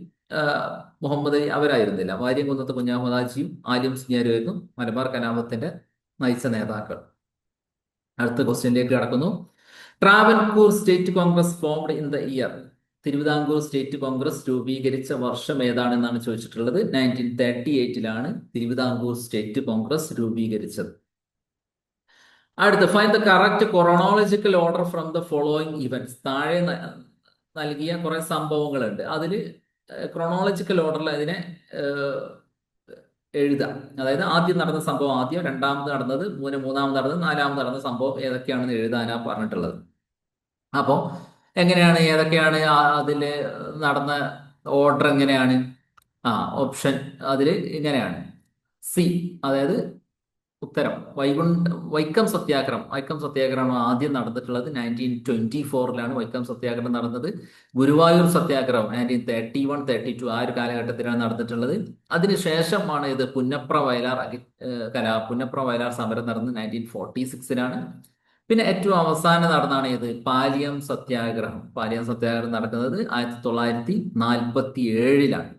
മുഹമ്മദ് അലി അവരായിരുന്നില്ല. വാര്യംകുന്നത്ത് കുഞ്ഞഹമ്മദ് ആജിയും ആലി മുസ്ലിയാരുമായിരുന്നു മലബാർ കലാപത്തിന്റെ നയിച്ച നേതാക്കൾ. അടുത്ത ക്വസ്റ്റ്യനിലേക്ക് കടക്കുന്നു. Travancore state Congress formed in the year Thiruvithamkoor state Congress രൂപീകരിച്ച വർഷം ഏതാണെന്നാണ് ചോദിച്ചിട്ടുള്ളത്? നയന്റീൻ തേർട്ടി എയ്റ്റിലാണ് തിരുവിതാംകൂർ സ്റ്റേറ്റ് കോൺഗ്രസ് രൂപീകരിച്ചത്. അടുത്ത find the correct chronological order from the following events താഴെ നൽകിയ കുറെ സംഭവങ്ങളുണ്ട്. അതിൽ ക്രോണോളജിക്കൽ ഓർഡറിൽ അതിനെ എഴുതാം. അതായത് ആദ്യം നടന്ന സംഭവം ആദ്യം രണ്ടാമത് നടന്നത് മൂന്ന് മൂന്നാമത് നടന്നത് നാലാമത് നടന്ന സംഭവം ഏതൊക്കെയാണെന്ന് എഴുതാനാണ് പറഞ്ഞിട്ടുള്ളത്. അപ്പോൾ എങ്ങനെയാണ് ഏതൊക്കെയാണ് അതിൽ നടന്ന ഓർഡർ എങ്ങനെയാണ്? ആ ഓപ്ഷൻ അതിൽ ഇങ്ങനെയാണ്. സി അതായത് ഉത്തരം. വൈകുണ്ഠ വൈക്കം സത്യാഗ്രഹം. വൈക്കം സത്യാഗ്രഹം ആദ്യം നടന്നിട്ടുള്ളത്. നയന്റീൻ ട്വന്റി ഫോറിലാണ് വൈക്കം സത്യാഗ്രഹം നടന്നത്. ഗുരുവായൂർ സത്യാഗ്രഹം nineteen thirty one thirty two ആ ഒരു കാലഘട്ടത്തിലാണ് നടന്നിട്ടുള്ളത്. അതിനുശേഷമാണ് ഇത് പുന്നപ്ര വയലാർ കലാ പുന്നപ്ര വയലാർ സമരം നടന്നത്. നയന്റീൻ ഫോർട്ടി സിക്സിലാണ് പിന്നെ ഏറ്റവും അവസാനം നടന്നാണ് ഏത്? പാലിയം സത്യാഗ്രഹം. പാലിയം സത്യാഗ്രഹം നടക്കുന്നത് ആയിരത്തി തൊള്ളായിരത്തി നാൽപ്പത്തി ഏഴിലാണ്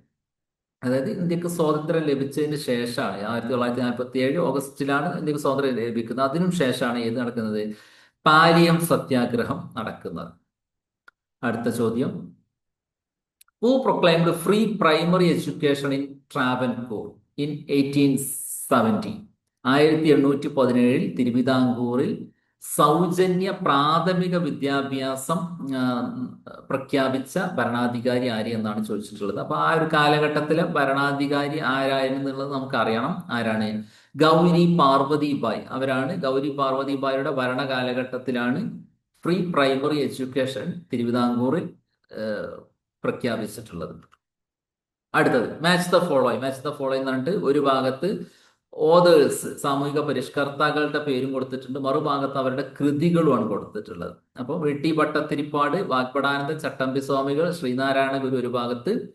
അതായത് ഇന്ത്യയ്ക്ക് സ്വാതന്ത്ര്യം ലഭിച്ചതിന് ശേഷമാണ് ആയിരത്തി തൊള്ളായിരത്തി നാൽപ്പത്തി ഏഴ് ഓഗസ്റ്റിലാണ് ഇന്ത്യയ്ക്ക് സ്വാതന്ത്ര്യം ലഭിക്കുന്നത്. അതിനും ശേഷമാണ് ഏത് നടക്കുന്നത്? പാലിയം സത്യാഗ്രഹം നടക്കുന്നത്. അടുത്ത ചോദ്യം. Who proclaimed free primary education in Travancore in eighteen seventy ആയിരത്തി എണ്ണൂറ്റി പതിനേഴിൽ തിരുവിതാംകൂറിൽ സൗജന്യ പ്രാഥമിക വിദ്യാഭ്യാസം പ്രഖ്യാപിച്ച ഭരണാധികാരി ആര് എന്നാണ് ചോദിച്ചിട്ടുള്ളത്. അപ്പൊ ആ ഒരു കാലഘട്ടത്തിലെ ഭരണാധികാരി ആരായിരുന്നു എന്നുള്ളത് നമുക്ക് അറിയണം ആരാണ്? ഗൗരി പാർവതിബായ്. അവരാണ് ഗൗരി പാർവതിബായിയുടെ ഭരണ കാലഘട്ടത്തിലാണ് ഫ്രീ പ്രൈമറി എഡ്യൂക്കേഷൻ തിരുവിതാംകൂറിൽ പ്രഖ്യാപിച്ചിട്ടുള്ളത്. അടുത്തത് match the following. Match the following പറഞ്ഞിട്ട് ഒരു ഭാഗത്ത് ഓതേഴ്സ് സാമൂഹിക പരിഷ്കർത്താക്കളുടെ പേരും കൊടുത്തിട്ടുണ്ട്. മറുഭാഗത്ത് അവരുടെ കൃതികളുമാണ് കൊടുത്തിട്ടുള്ളത്. അപ്പോൾ വെട്ടി ഭട്ടത്തിരിപ്പാട് വാഗ്പടാനന്ദ ചട്ടമ്പി സ്വാമികൾ ശ്രീനാരായണ ഗുരു ഒരു ഭാഗത്ത്.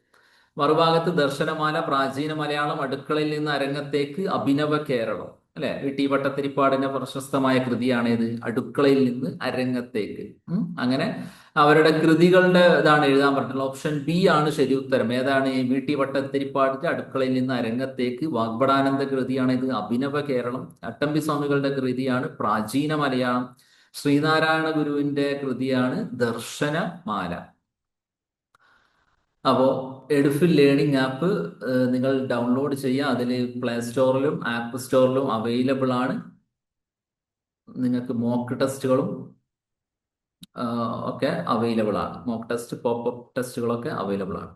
മറുഭാഗത്ത് ദർശനമാല പ്രാചീന മലയാളം അടുക്കളയിൽ നിന്ന് അരങ്ങത്തേക്ക് അഭിനവ കേരളം. അല്ലെ? വെട്ടി ഭട്ടത്തിരിപ്പാടിന്റെ പ്രശസ്തമായ കൃതിയാണ് ഇത് അടുക്കളയിൽ നിന്ന് അരങ്ങത്തേക്ക്. അങ്ങനെ അവരുടെ കൃതികളുടെ ഇതാണ് എഴുതാൻ പറ്റുന്നത് ഓപ്ഷൻ ബി ആണ് ശരി ഉത്തരം. ഏതാണ്? വി ടി വട്ടത്തിരിപ്പാടിന്റെ അടുക്കളയിൽ നിന്ന് അരങ്ങത്തേക്ക് വാഗ്ബടാനന്ദ കൃതിയാണ് ഇത്. അഭിനവ കേരളം അട്ടമ്പി സ്വാമികളുടെ കൃതിയാണ് പ്രാചീന മലയാളം ശ്രീനാരായണ ഗുരുവിന്റെ കൃതിയാണ് ദർശനമാല അപ്പോൾ എഡുഫിൽ ലേണിംഗ് ആപ്പ് നിങ്ങൾ ഡൗൺലോഡ് ചെയ്യുക. അതിൽ പ്ലേ സ്റ്റോറിലും ആപ്പ് സ്റ്റോറിലും അവൈലബിൾ ആണ്. നിങ്ങൾക്ക് മോക്ക് ടെസ്റ്റുകളും ഒക്കെ അവൈലബിൾ ആണ്. മോക്ക് ടെസ്റ്റ് പോപ്പ് ടെസ്റ്റുകളൊക്കെ അവൈലബിൾ ആണ്.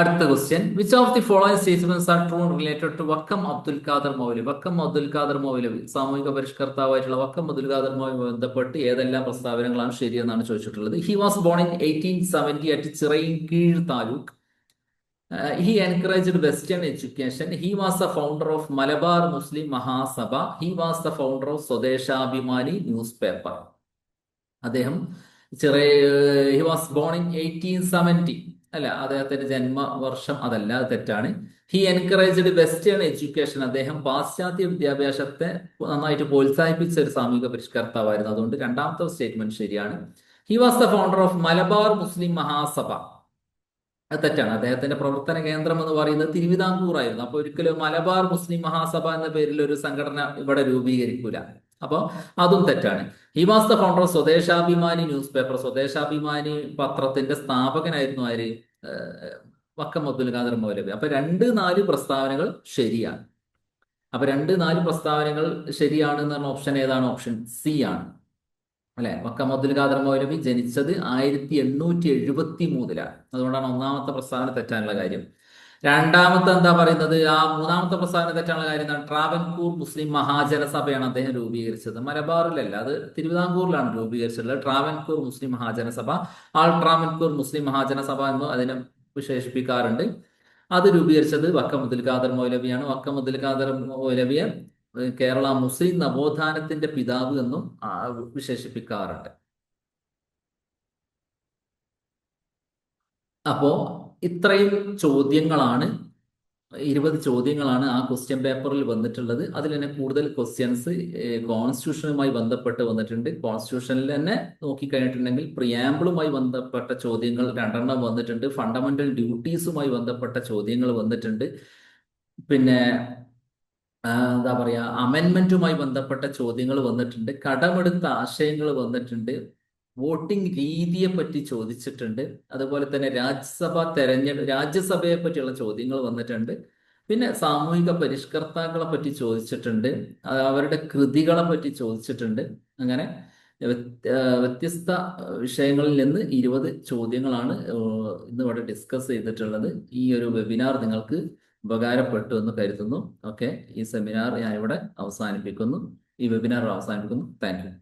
അടുത്ത question which of the following statements are true related to Vakkom Abdul Khader Moulavi? Vakkom Abdul Khader Moulavi സാമൂഹിക പരിഷ്കർത്താവായിട്ടുള്ള വക്കം അബ്ദുൽ ഖാദർ മൗലവി ബന്ധപ്പെട്ട് ഏതെല്ലാം പ്രസ്താവനകളാണ് ശരിയെന്നാണ് ചോദിച്ചിട്ടുള്ളത്. He was born in eighteen seventy at Chirayinkeezhu taluk. He encouraged western education he was the founder of Malabar Muslim Mahasabha he was the founder of Swadeshabhimani newspaper അദ്ദേഹം ചെറിയ he was born in eighteen seventy അല്ല അദ്ദേഹത്തിന്റെ ജന്മവർഷം അതല്ല അത് തെറ്റാണ്. He encouraged western education അദ്ദേഹം പാശ്ചാത്യ വിദ്യാഭ്യാസത്തെ നന്നായിട്ട് പ്രോത്സാഹിപ്പിച്ച ഒരു സാമൂഹിക പരിഷ്കർത്താവായിരുന്നു. അതുകൊണ്ട് രണ്ടാമത്തെ സ്റ്റേറ്റ്മെന്റ് ശരിയാണ്. He was the founder of Malabar Muslim Mahasabha അത് തെറ്റാണ്. അദ്ദേഹത്തിന്റെ പ്രവർത്തന കേന്ദ്രം എന്ന് പറയുന്നത് തിരുവിതാംകൂർ ആയിരുന്നു അപ്പൊ ഒരിക്കലും മലബാർ മുസ്ലിം മഹാസഭ എന്ന പേരിൽ ഒരു സംഘടന ഇവിടെ രൂപീകരിക്കൂല. അപ്പൊ അതും തെറ്റാണ്. He was the founder Swadeshabhimani newspaper Swadeshabhimani പത്രത്തിന്റെ സ്ഥാപകനായിരുന്നു ആര്? വക്കം അബ്ദുൽ ഖാദർ മൗലവി. അപ്പൊ രണ്ട് നാല് പ്രസ്താവനകൾ ശരിയാണ്. അപ്പൊ രണ്ട് നാല് പ്രസ്താവനകൾ ശരിയാണ് എന്ന് പറഞ്ഞ ഓപ്ഷൻ ഏതാണ്? ഓപ്ഷൻ സി ആണ്. അല്ലെ? വക്കം അബ്ദുൽ ഖാദർ മൗലവി ജനിച്ചത് ആയിരത്തി എണ്ണൂറ്റി എഴുപത്തി മൂന്നിലാണ് അതുകൊണ്ടാണ് ഒന്നാമത്തെ പ്രസ്താവന തെറ്റാനുള്ള കാര്യം. രണ്ടാമത്തെ എന്താ പറയുന്നത്? ആ മൂന്നാമത്തെ പ്രസ്താവന തെറ്റാണ് കാര്യം എന്താണ്? ട്രാവൻകൂർ മുസ്ലിം മഹാജന സഭയാണ് അദ്ദേഹം രൂപീകരിച്ചത്. മലബാറിലല്ല അത് തിരുവിതാംകൂറിലാണ് രൂപീകരിച്ചിട്ടുള്ളത്. ട്രാവൻകൂർ മുസ്ലിം മഹാജന സഭ ആൾ ട്രാവൻകൂർ മുസ്ലിം മഹാജന സഭ എന്ന് അതിനെ വിശേഷിപ്പിക്കാറുണ്ട്. അത് രൂപീകരിച്ചത് വക്കം അബ്ദുൽ ഖാദർ മൗലവിയാണ്. വക്കം അബ്ദുൽ ഖാദർ മൗലവിയ കേരള മുസ്ലിം നവോത്ഥാനത്തിന്റെ പിതാവ് എന്നും വിശേഷിപ്പിക്കാറുണ്ട്. അപ്പോ ഇത്രയും ചോദ്യങ്ങളാണ് ഇരുപത് ചോദ്യങ്ങളാണ് ആ ക്വസ്റ്റ്യൻ പേപ്പറിൽ വന്നിട്ടുള്ളത്. അതിൽ തന്നെ കൂടുതൽ ക്വസ്റ്റ്യൻസ് കോൺസ്റ്റിറ്റ്യൂഷനുമായി ബന്ധപ്പെട്ട് വന്നിട്ടുണ്ട്. കോൺസ്റ്റിറ്റ്യൂഷനിൽ തന്നെ നോക്കിക്കഴിഞ്ഞിട്ടുണ്ടെങ്കിൽ പ്രിയാമ്പിളുമായി ബന്ധപ്പെട്ട ചോദ്യങ്ങൾ രണ്ടെണ്ണം വന്നിട്ടുണ്ട്. ഫണ്ടമെന്റൽ ഡ്യൂട്ടീസുമായി ബന്ധപ്പെട്ട ചോദ്യങ്ങൾ വന്നിട്ടുണ്ട്. പിന്നെ എന്താ പറയാ അമെൻമെന്റുമായി ബന്ധപ്പെട്ട ചോദ്യങ്ങൾ വന്നിട്ടുണ്ട്. കടമെടുത്ത ആശയങ്ങൾ വന്നിട്ടുണ്ട്. വോട്ടിംഗ് രീതിയെ പറ്റി ചോദിച്ചിട്ടുണ്ട്. അതുപോലെ തന്നെ രാജ്യസഭ തെരഞ്ഞെടുപ്പ് രാജ്യസഭയെ പറ്റിയുള്ള ചോദ്യങ്ങൾ വന്നിട്ടുണ്ട്. പിന്നെ സാമൂഹിക പരിഷ്കർത്താക്കളെ പറ്റി ചോദിച്ചിട്ടുണ്ട്. അവരുടെ കൃതികളെ പറ്റി ചോദിച്ചിട്ടുണ്ട്. അങ്ങനെ വ്യത്യസ്ത വിഷയങ്ങളിൽ നിന്ന് ഇരുപത് ചോദ്യങ്ങളാണ് ഇന്ന് ഇവിടെ ഡിസ്കസ് ചെയ്തിട്ടുള്ളത്. ഈ ഒരു വെബിനാർ നിങ്ങൾക്ക് ഉപകാരപ്പെട്ടു എന്ന് കരുതുന്നു. ഓക്കെ. ഈ സെമിനാർ ഞാൻ ഇവിടെ അവസാനിപ്പിക്കുന്നു. ഈ വെബിനാർ അവസാനിപ്പിക്കുന്നു. താങ്ക്